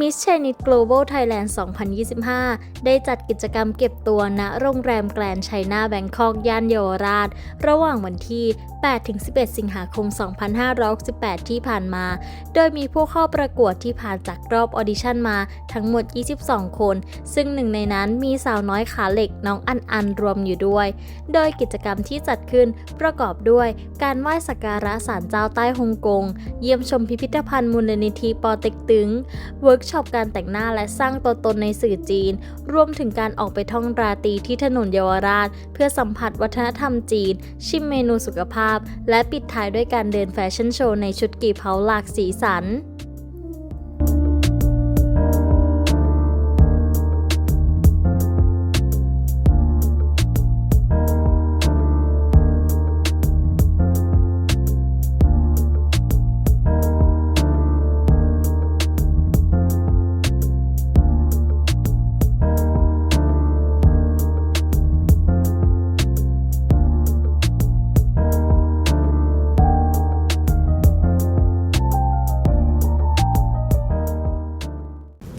Miss Chinese Global Thailand 2025 ได้จัดกิจกรรมเก็บตัวณโรงแรมแกรนด์ไชน่าแบงคอกย่านเยาวราช ระหว่างวันที่ 8-11 สิงหาคม 2568ที่ผ่านมา โดยมีผู้เข้าประกวดที่ผ่านจากรอบออดิชั่นมาทั้งหมด 22 คน ซึ่งหนึ่งในนั้นมีสาวน้อยขาเหล็กน้องอันอันรวมอยู่ด้วย โดยกิจกรรมที่จัดขึ้นประกอบด้วยการไหว้สักการะศาลเจ้าใต้ฮ่องกง เยี่ยมชมพิพิธภัณฑ์มูลนิธิปอเต็กตึง เวิร์กช็อปการแต่งหน้าและสร้างตัวตนในสื่อจีน รวมถึงการออกไปท่องราตรีที่ถนนเยาวราช เพื่อสัมผัสวัฒนธรรมจีน ชิมเมนูสุขภาพและปิดท้ายด้วยการเดินแฟชั่นโชว์ในชุดกี่เผาหลากสีสัน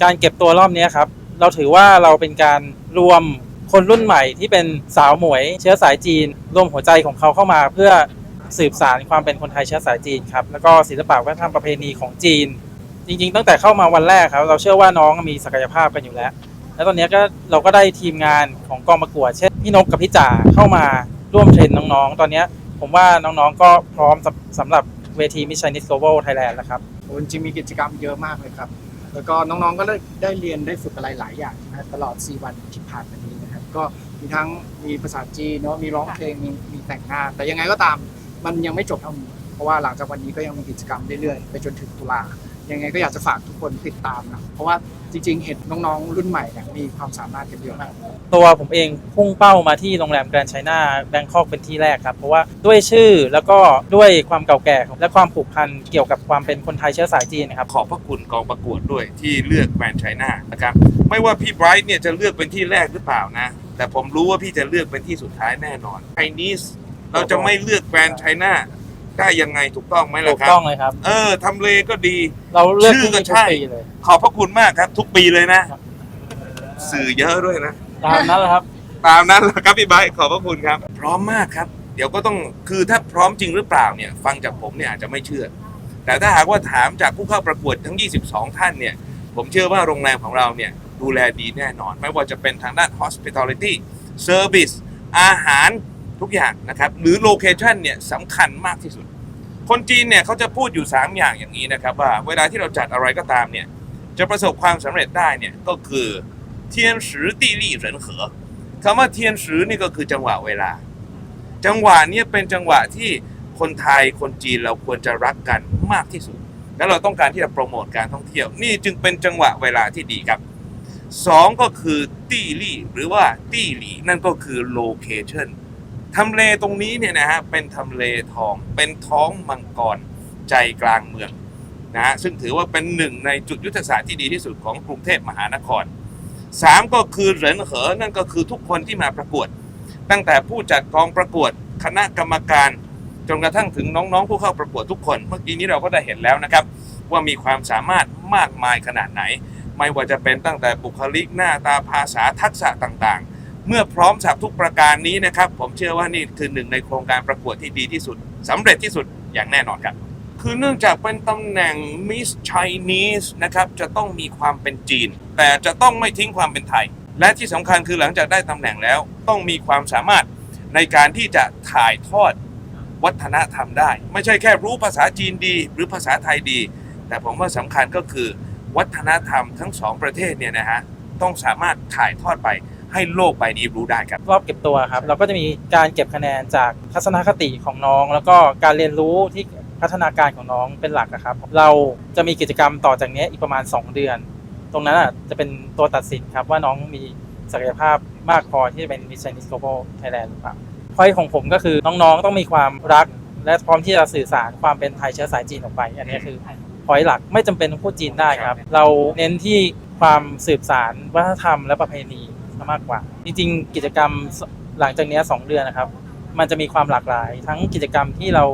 การเก็บตัวรอบนี้ครับ เราถือว่าเราเป็นการรวมคนรุ่นใหม่ที่เป็นสาวหมวยเชื้อสายจีน รวมหัวใจของเขาเข้ามาเพื่อสืบสารความเป็นคนไทยเชื้อสายจีนครับแล้วก็ศิลปะวัฒนธรรมประเพณีของจีน จริง ๆ ตั้งแต่เข้ามาวันแรกครับ เราเชื่อว่าน้องมีศักยภาพกันอยู่แล้ว แล้วตอนนี้ก็เราก็ได้ทีมงานของกองประกวดเช่นพี่นกกับพี่จ๋าเข้ามาร่วมเทรนน้องๆ ตอนนี้ผมว่าน้องๆก็พร้อมสำสำหรับเวที Miss Chinese Global Thailand แล้วครับจริงมีกิจกรรมเยอะมากเลยครับ แล้วก็น้องๆก็ได้ได้เรียนได้ฝึกอะไรหลายอย่างนะตลอด 4 วันที่ผ่านมานี้นะครับ ก็มีทั้งมีภาษาจีนเนาะมีร้องเพลงมีมีแต่งหน้า แต่ยังไงก็ตามมันยังไม่จบเท่านี้เพราะว่าหลังจากวันนี้ก็ยังมีกิจกรรมเรื่อยๆ ไปจนถึงตุลา ยังไงก็อยากจะฝากทุกคนติดตามนะเพราะว่าจริง ๆ เห็นน้องๆรุ่นใหม่เนี่ยมีความสามารถกันเยอะมาก ตัวผมเองพุ่งเป้ามาที่โรงแรมแกรนด์ไชน่าแบงคอกเป็นที่แรกครับ เพราะว่าด้วยชื่อแล้วก็ด้วยความเก่าแก่ของและความผูกพันเกี่ยวกับความเป็นคนไทยเชื้อสายจีนนะครับขอบพระคุณกองประกวดด้วยที่เลือกแบรนด์ไชน่านะครับไม่ว่าพี่ไบรท์เนี่ยจะเลือกเป็นที่แรกหรือเปล่านะ แต่ผมรู้ว่าพี่จะเลือกเป็นที่สุดท้ายแน่นอนไชนีสเราจะไม่เลือกแบรนด์ไชน่า ได้ยังไงถูกต้องไหมถูล่ะกครับ ต้องเลยครับ เออทำเลก็ดี เราเลือกชื่ที่อก็นี่ทุใช่กปีเลย ขอบพระคุณมากครับ ทุกปีเลยนะสื่อเยอะด้วยนะ ตามนั้นแหละครับ ตามนั้นแหละครับพี่ไบร์ทขอบพระคุณครับ พร้อมมากครับ เดี๋ยวก็ต้องคือถ้าพร้อมจริงหรือเปล่าเนี่ย ฟังจากผมเนี่ยอาจจะไม่เชื่อ แต่ถ้าหากว่าถามจากผู้เข้าประกวดทั้ง 22 ท่านเนี่ย ผมเชื่อว่าโรงแรมของเราเนี่ย ดูแลดีแน่นอน ไม่ว่าจะเป็นทางด้าน hospitality service อาหาร ทุกอย่างนะครับ หรือ location เนี่ยสำคัญมากที่สุด คนจีนเนี่ยเขาจะพูดอยู่ 3 อย่างอย่างนี้นะครับ ว่าเวลาที่เราจัดอะไรก็ตามเนี่ยจะประสบความสำเร็จได้เนี่ยก็คือเทียนสือตีลี่เหรินเหอคำว่าเทียนสือนี่ก็คือจังหวะเวลา จังหวะเนี้เป็นจังหวะที่คนไทยคนจีนเราควรจะรักกันมากที่สุด แล้วเราต้องการที่จะโปรโมทการท่องเที่ยว นี่จึงเป็นจังหวะเวลาที่ดีครับสองก็คือตี้ลี่หรือว่าตี้หลีนั่นก็คือโลเคชั่น ทำเลตรงนี้เนี่ยนะฮะเป็นทำเลทองเป็นท้องมังกรใจกลางเมืองนะฮะซึ่งถือว่าเป็นหนึ่งในจุดยุทธศาสตร์ที่ดีที่สุดของกรุงเทพมหานครสามก็คือเหรินเหอนั่นก็คือทุกคนที่มาประกวด ตั้งแต่ผู้จัดกองประกวดคณะกรรมการจนกระทั่งถึงน้องๆ ผู้เข้าประกวดทุกคน เมื่อกี้นี้เราก็ได้เห็นแล้วนะครับ ว่ามีความสามารถมากมายขนาดไหน ไม่ว่าจะเป็นตั้งแต่บุคลิกหน้าตาภาษาทักษะต่างๆ เมื่อพร้อมสับทุกประการนี้นะครับ ผมเชื่อว่านี่คือหนึ่งในโครงการประกวดที่ดีที่สุดสำเร็จที่สุดอย่างแน่นอนครับ คือเนื่องจากเป็นตำแหน่ง Miss Chinese นะครับจะต้องมีความเป็นจีน แต่จะต้องไม่ทิ้งความเป็นไทย และที่สำคัญคือหลังจากได้ตำแหน่งแล้ว ต้องมีความสามารถในการที่จะถ่ายทอดวัฒนธรรมได้ ไม่ใช่แค่รู้ภาษาจีนดี หรือภาษาไทยดี แต่ผมว่าสำคัญก็คือ วัฒนธรรมทั้งสองประเทศเนี่ยนะฮะต้องสามารถถ่ายทอดไป ให้โลกใบนี้รู้ได้ครับ รอบเก็บตัวครับ เราก็จะมีการเก็บคะแนนจากทัศนคติของน้อง แล้วก็การเรียนรู้ที่พัฒนาการของน้องเป็นหลักอะครับ เราจะมีกิจกรรมต่อจากนี้อีกประมาณ 2 เดือน ตรงนั้นอะจะเป็นตัวตัดสินครับว่าน้องมีศักยภาพมากพอที่จะเป็น Miss Chinese Global Thailand หรือเปล่าพอยของผมก็คือน้องๆต้องมีความรัก และพร้อมที่จะสื่อสารความเป็นไทยเชื้อสายจีนออกไป อันนี้คือพอยหลักไม่จำเป็นต้องพูดจีนได้ครับ เราเน้นที่ความสืบสารวัฒนธรรมและประเพณี มากกว่า จริง ๆ กิจกรรมหลังจากนี้สองเดือนนะครับ มันจะมีความหลากหลาย ทั้งกิจกรรมที่เรา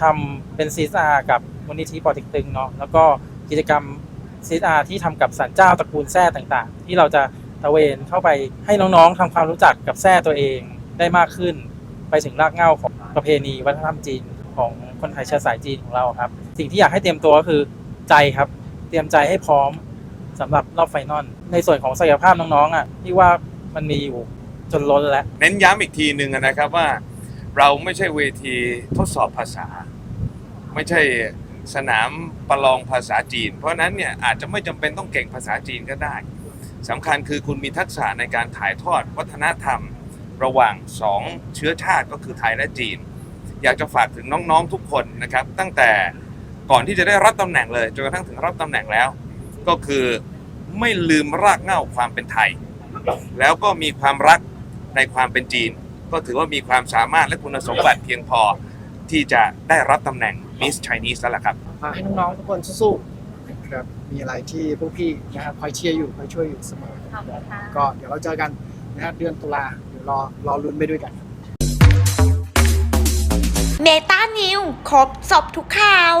ทำเป็นซีซ่ากับมูลนิธิปอต็กตึงเนาะแล้วก็กิจกรรม CSR ที่ทำกับสันเจ้าตระกูลแท้ต่างๆ ที่เราจะตะเวนเข้าไปให้น้องๆทำความรู้จักกับแท้ตัวเองได้มากขึ้น ไปถึงรากเหง้าของประเพณีวัฒนธรรมจีนของคนไทยเชื้อสายจีนของเราครับ สิ่งที่อยากให้เตรียมตัวก็คือใจครับ เตรียมใจให้พร้อม สำหรับรอบไฟนอลในส่วนของศักยภาพน้องๆอะที่ว่ามันมีอยู่จนล้นแล้ว เน้นย้ำอีกทีหนึ่งนะครับว่า เราไม่ใช่เวทีทดสอบภาษา ไม่ใช่สนามประลองภาษาจีน เพราะฉะนั้นเนี่ยอาจจะไม่จำเป็นต้องเก่งภาษาจีนก็ได้สำคัญคือคุณมีทักษะในการถ่ายทอดวัฒนธรรม ระหว่างสองเชื้อชาติก็คือไทยและจีน อยากจะฝากถึงน้องๆทุกคนนะครับ ตั้งแต่ก่อนที่จะได้รับตำแหน่งเลยจนกระทั่งถึงรับตำแหน่งแล้ว ก็คือไม่ลืมรากเหง้าความเป็นไทย แล้วก็มีความรักในความเป็นจีน ก็ถือว่ามีความสามารถและคุณสมบัติเพียงพอที่จะได้รับตำแหน่ง Miss Chinese แล้วล่ะครับฝากให้น้องๆทุกคนสู้ๆนะครับมีอะไรที่พวกพี่นะครับคอยเชียร์อยู่คอยช่วยอยู่เสมอ ขอบคุณค่ะ ก็เดี๋ยวเราเจอกันนะครับเดือนตุลาเดี๋ยวรอรอลุ้นไปด้วยกัน เมตานิวครบสอบทุกข่าว